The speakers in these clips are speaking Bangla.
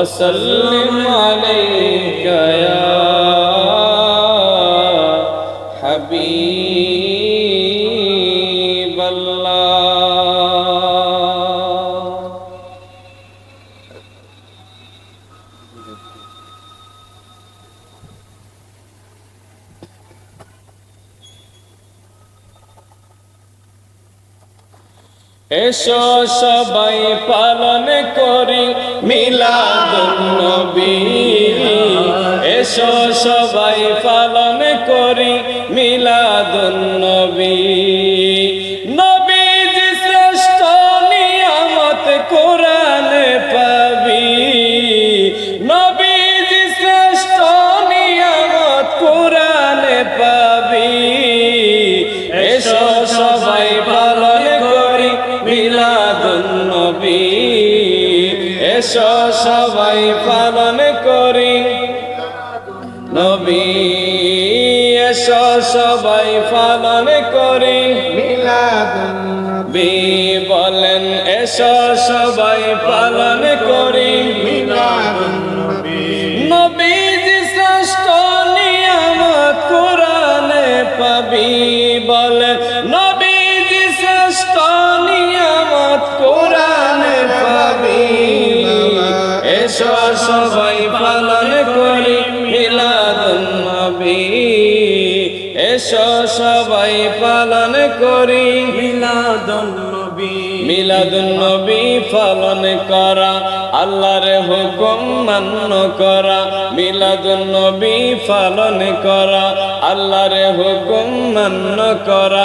وسلم এসো সবাই পালন করি মিলাদ নবী। এসো সবাই পালন করি মিলাদুন্নবী মিলাদুন্নবী এসো সবাই পালন করি। নবী, এসো সবাই পালন করি। বি বলেন, এসো সবাই পালন করি। নবীজি এসো সবাই পালন করি মিলাদুন নবী। এসো সবাই পালন করি মিলাদুন নবী। পালন করা আল্লাহর হুকুম মান্য করা মিলাদুন নবী পালন করা আল্লাহর হুকুম মান্য করা।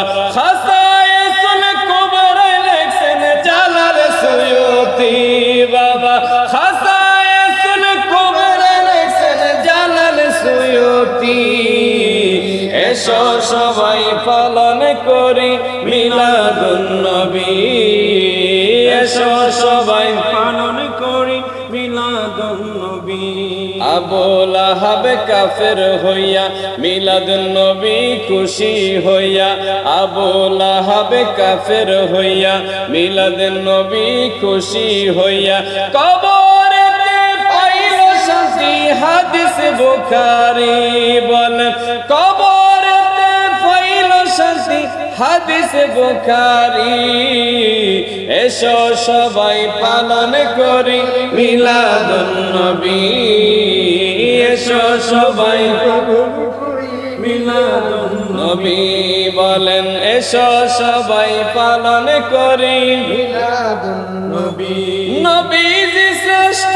এসো সবাই পালন করি মিলাদুন নবী এসো সবাই পালন করি মিলাদুন নবী আবুল আহাব কাফের হইয়া মিলাদ নবী খুশি হইয়া আবুল আহাব কাফের হইয়া মিলাদ নবী খুশি হইয়া। কবরেতে পাইল শান্তি হাদিস বুখারী বলেন হাদিস বুখারী। এসো সবাই পালন করি মিলাদুন নবী এসো সবাই নবী বলেন, এসো সবাই পালন করি নবী নবী শ্রেষ্ঠ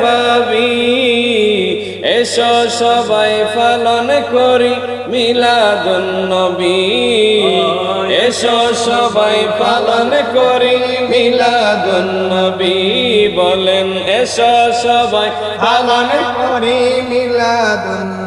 পাবি। এসো সবাই পালন করি মিলাদুন নবী। এসো সবাই পালন করি মিলাদুন নবী। বলেন, এসো সবাই পালন করি মিলাদুন